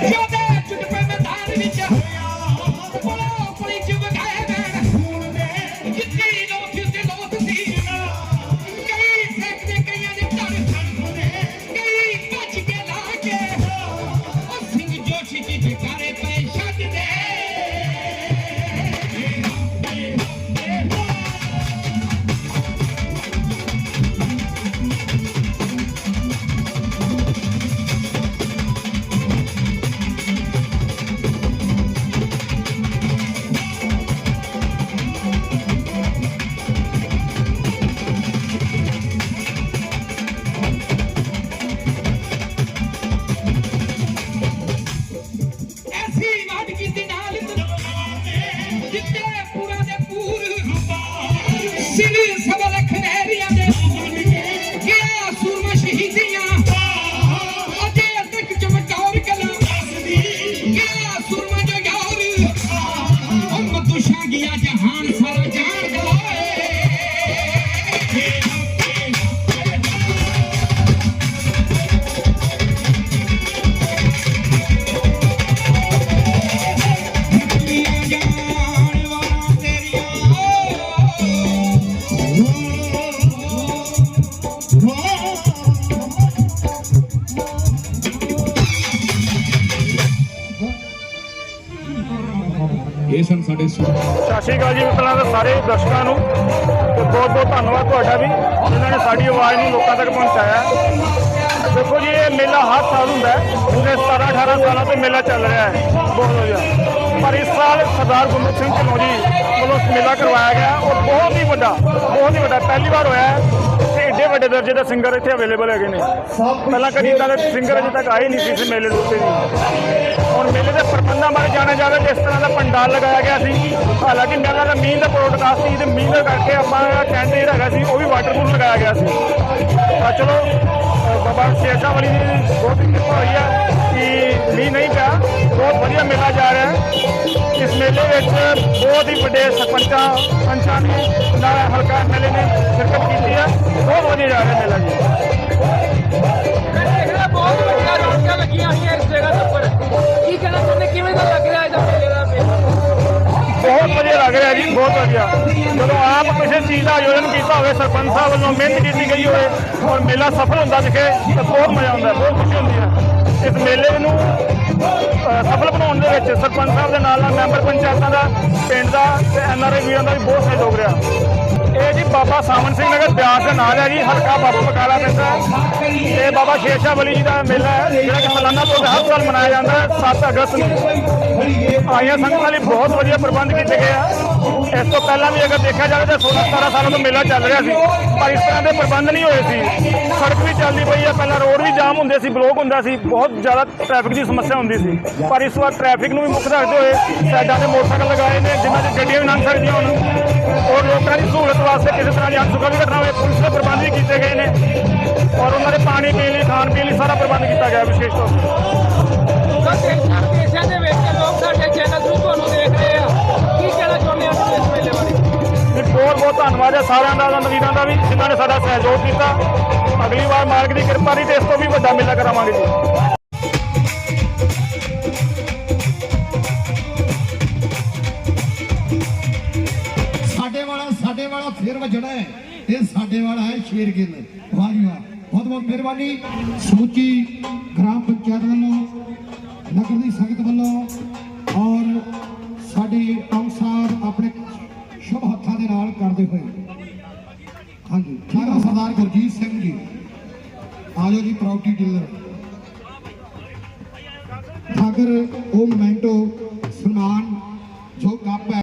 ਜੋਦੇ ਦੁਸ਼ਾ ਗਿਆ ਜਹਾਨ ਸਾਰਾ ਇਹ ਸਨ ਸਾਡੇ ਸਤਿ ਸ਼੍ਰੀ ਅਕਾਲ ਜੀ ਮਿੱਤਰਾਂ ਦੇ, ਸਾਰੇ ਦਰਸ਼ਕਾਂ ਨੂੰ ਤੇ ਬਹੁਤ ਬਹੁਤ ਧੰਨਵਾਦ ਤੁਹਾਡਾ ਵੀ ਜਿਨ੍ਹਾਂ ਨੇ ਸਾਡੀ ਆਵਾਜ਼ ਨੂੰ ਲੋਕਾਂ ਤੱਕ ਪਹੁੰਚਾਇਆ। ਦੇਖੋ ਜੀ, ਇਹ ਮੇਲਾ ਹਰ ਸਾਲ ਹੁੰਦਾ ਹੈ। ਪੂਰੇ 17 18 ਸਾਲਾਂ ਤੋਂ ਮੇਲਾ ਚੱਲ ਰਿਹਾ ਹੈ। ਬਹੁਤ ਵਧੀਆ। ਪਰ ਇਸ ਸਾਲ ਸਰਦਾਰ ਗੁਰਮੁਖ ਸਿੰਘ ਢਿੱਲੋਂ ਜੀ ਵੱਲੋਂ ਇਸ ਮੇਲਾ ਕਰਵਾਇਆ ਗਿਆ। ਔਰ ਬਹੁਤ ਹੀ ਵੱਡਾ, ਬਹੁਤ ਹੀ ਵੱਡਾ। ਪਹਿਲੀ ਵਾਰ ਹੋਇਆ ਹੈ ਤੇ ਏਡੇ ਵੱਡੇ ਦਰਜੇ ਦੇ ਸਿੰਗਰ ਇੱਥੇ ਅਵੇਲੇਬਲ ਹੈਗੇ ਨੇ। ਪਹਿਲਾਂ ਕਦੀ ਇਦਾਂ ਦੇ ਸਿੰਗਰ ਅਜੇ ਤੱਕ ਆਏ ਨਹੀਂ ਸੀ ਇਸ ਮੇਲੇ ਦੇ ਉੱਤੇ ਜੀ। ਹੁਣ ਮੇਲੇ ਦੇ ਪ੍ਰਬੰਧਾਂ ਬਾਰੇ ਜਾਣਿਆ ਜਾਵੇ ਕਿਸ ਤਰ੍ਹਾਂ ਦਾ ਪੰਡਾਲ ਲਗਾਇਆ ਗਿਆ ਸੀ। ਹਾਲਾਂਕਿ ਮੇਲਾ ਦਾ ਮੀਂਹ ਦਾ ਪ੍ਰੋਡਕਾਸਟ ਸੀ ਤੇ ਮੀਂਹ ਦਾ ਕਰਕੇ ਆਪਾਂ ਟੈਂਟ ਜਿਹੜਾ ਹੈਗਾ ਸੀ ਉਹ ਵੀ ਵਾਟਰਪ੍ਰੂਫ ਲਗਾਇਆ ਗਿਆ ਸੀ। ਤਾਂ ਚਲੋ ਅ, ਬਾਬਾ ਸ਼ੇਰਸ਼ਾਹ ਵਾਲੀ ਦੀ ਬਹੁਤ ਹੀ ਕਿਰਪਾ ਹੋਈ ਹੈ ਕਿ ਮੀਂਹ ਨਹੀਂ ਪਿਆ। ਬਹੁਤ ਵਧੀਆ ਮੇਲਾ ਜਾ ਰਿਹਾ ਹੈ। ਇਸ ਮੇਲੇ ਵਿੱਚ ਬਹੁਤ ਹੀ ਵੱਡੇ ਸਰਪੰਚਾਂ ਪੰਚਾਂ ਨੇ ਨਾਲ ਹਲਕਾ ਐਮਐਲਏ ਨੇ ਸ਼ਿਰਕਤ ਕੀਤੀ ਹੈ। ਬਹੁਤ ਵਧੀਆ ਜਾ ਰਿਹਾ ਮੇਲਾ ਜੀ। ਬਹੁਤ ਵਧੀਆ ਲੱਗ ਰਿਹਾ ਜੀ, ਬਹੁਤ ਵਧੀਆ। ਜਦੋਂ ਆਪ ਕਿਸੇ ਚੀਜ਼ ਦਾ ਆਯੋਜਨ ਕੀਤਾ ਹੋਵੇ, ਸਰਪੰਚ ਸਾਹਿਬ ਵੱਲੋਂ ਮਿਹਨਤ ਕੀਤੀ ਗਈ ਹੋਵੇ ਔਰ ਮੇਲਾ ਸਫਲ ਹੁੰਦਾ ਦਿਖੇ, ਤਾਂ ਬਹੁਤ ਮਜ਼ਾ ਆਉਂਦਾ ਬਹੁਤ ਖੁਸ਼ੀ ਹੁੰਦੀ ਹੈ। ਇਸ ਮੇਲੇ ਨੂੰ ਸਫਲ ਬਣਾਉਣ ਦੇ ਵਿੱਚ ਸਰਪੰਚ ਸਾਹਿਬ ਦੇ ਨਾਲ ਨਾਲ ਮੈਂਬਰ ਪੰਚਾਇਤਾਂ ਦਾ, ਪਿੰਡ ਦਾ ਤੇ ਐਨਆਰਆਈ ਵੀਰਾਂ ਦਾ ਵੀ ਬਹੁਤ ਸਹਿਯੋਗ ਰਿਹਾ। ਇਹ ਜੀ ਬਾਬਾ ਸਾਮਨ ਸਿੰਘ ਨਗਰ ਬਿਆਸ ਦਾ ਨਾਲ ਹੈ ਜੀ, ਹਲਕਾ ਬਾਬਾ ਬਕਾਲਾ ਪੈਂਦਾ ਹੈ। ਤੇ ਬਾਬਾ ਸ਼ੇਰਸ਼ਾਹ ਵਲੀ ਜੀ ਦਾ ਮੇਲਾ ਹੈ, ਜਿਹੜਾ ਕਿ ਸਾਲਾਨਾ ਤੌਰ ਹਰ ਸਾਲ ਮਨਾਇਆ ਜਾਂਦਾ 7 ਅਗਸਤ ਨੂੰ। ਆਈਆਂ ਸੰਗਤਾਂ ਲਈ ਬਹੁਤ ਵਧੀਆ ਪ੍ਰਬੰਧ ਕੀਤੇ ਗਏ ਆ। ਇਸ ਤੋਂ ਪਹਿਲਾਂ ਵੀ ਅਗਰ ਦੇਖਿਆ ਜਾਵੇ ਤਾਂ 16 17 ਸਾਲਾਂ ਤੋਂ ਮੇਲਾ ਚੱਲ ਰਿਹਾ ਸੀ। ਪਰ ਇਸ ਤਰ੍ਹਾਂ ਦੇ ਪ੍ਰਬੰਧ ਨਹੀਂ ਹੋਏ ਸੀ। ਸੜਕ ਵੀ ਚੱਲਦੀ ਪਈ ਆ, ਪਹਿਲਾਂ ਰੋਡ ਵੀ ਜਾਮ ਹੁੰਦੇ ਸੀ, ਬਲੌਕ ਹੁੰਦਾ ਸੀ, ਬਹੁਤ ਜ਼ਿਆਦਾ ਟ੍ਰੈਫਿਕ ਦੀ ਸਮੱਸਿਆ ਹੁੰਦੀ ਸੀ। ਪਰ ਇਸ ਵਾਰ ਟ੍ਰੈਫਿਕ ਨੂੰ ਵੀ ਮੁੱਖ ਰੱਖਦੇ ਹੋਏ ਸਾਈਡਾਂ ਤੇ ਮੋਟਰਸਾਈਕਲ ਲਗਾਏ ਨੇ, ਜਿਨ੍ਹਾਂ 'ਚ ਗੱਡੀਆਂ ਵੀ ਲੰਘ ਸਕਦੀਆਂ ਹੋਣ। ਔਰ ਲੋਕਾਂ ਦੀ ਸਹੂਲਤ ਵਾਸਤੇ ਕਿਸੇ ਤਰ੍ਹਾਂ ਦੀ ਅਨਸੁਖਾ ਵੀ ਘਟਨਾ ਹੋਵੇ, ਪੁਲਿਸ ਦੇ ਪ੍ਰਬੰਧ ਕੀਤੇ ਗਏ ਨੇ ਔਰ ਉਹਨਾਂ ਦੇ ਪਾਣੀ ਪੀਣ ਲਈ ਖਾਣ ਪੀਣ ਲਈ ਸਾਰਾ ਪ੍ਰਬੰਧ ਕੀਤਾ ਗਿਆ ਵਿਸ਼ੇਸ਼ ਤੌਰ ਤੇ। ਦੇਸ਼ਾਂ ਦੇ ਵਿੱਚ ਲੋਕ ਸਾਡੇ ਚੈਨਲ ਥਰੂ ਤੁਹਾਨੂੰ ਦੇਖ ਰਹੇ ਆ। ਕੀ ਕਹਿਣਾ ਚਾਹੁੰਦੇ ਆ ਤੁਸੀਂ ਇਸ ਮੇਲੇ ਬਾਰੇ? ਜੀ ਬਹੁਤ ਬਹੁਤ ਧੰਨਵਾਦ ਹੈ ਸਾਰਿਆਂ ਦਾ ਨਵੀਨਾਂ ਦਾ ਵੀ ਜਿਨ੍ਹਾਂ ਨੇ ਸਾਡਾ ਸਹਿਯੋਗ ਕੀਤਾ। ਅਗਲੀ ਵਾਰ ਮਾਲਕ ਦੀ ਕਿਰਪਾ ਦੀ ਤੇ ਇਸ ਤੋਂ ਵੀ ਵੱਡਾ ਮੇਲਾ ਕਰਾਵਾਂਗੇ ਜੀ। ਇਹ ਸਾਡੇ ਵਾਲਾ ਹੈ, ਸ਼ੇਰ ਗਿੱਲ ਵਾਹ ਜੀ ਵਾਹ ਮਿਹਰਬਾਨੀ। ਸਮੁੱਚੀ ਗ੍ਰਾਮ ਪੰਚਾਇਤ ਵੱਲੋਂ, ਨਗਰ ਦੀ ਸੰਗਤ ਵੱਲੋਂ ਔਰ ਸਾਡੇ ਟਾਊਨ ਸਾਹਿਬ ਆਪਣੇ ਸ਼ੁਭ ਹੱਥਾਂ ਦੇ ਨਾਲ ਕਰਦੇ ਹੋਏ। ਹਾਂਜੀ ਠੀਕ ਸਰਦਾਰ ਗੁਰਜੀਤ ਸਿੰਘ ਜੀ। ਆਜੋ ਜੀ ਪ੍ਰਾਪਰਟੀ ਡੀਲਰ। ਅਗਰ ਉਹ ਮੋਮੈਂਟੋ ਸਨਮਾਨ, ਜੋ ਕੱਪ ਹੈ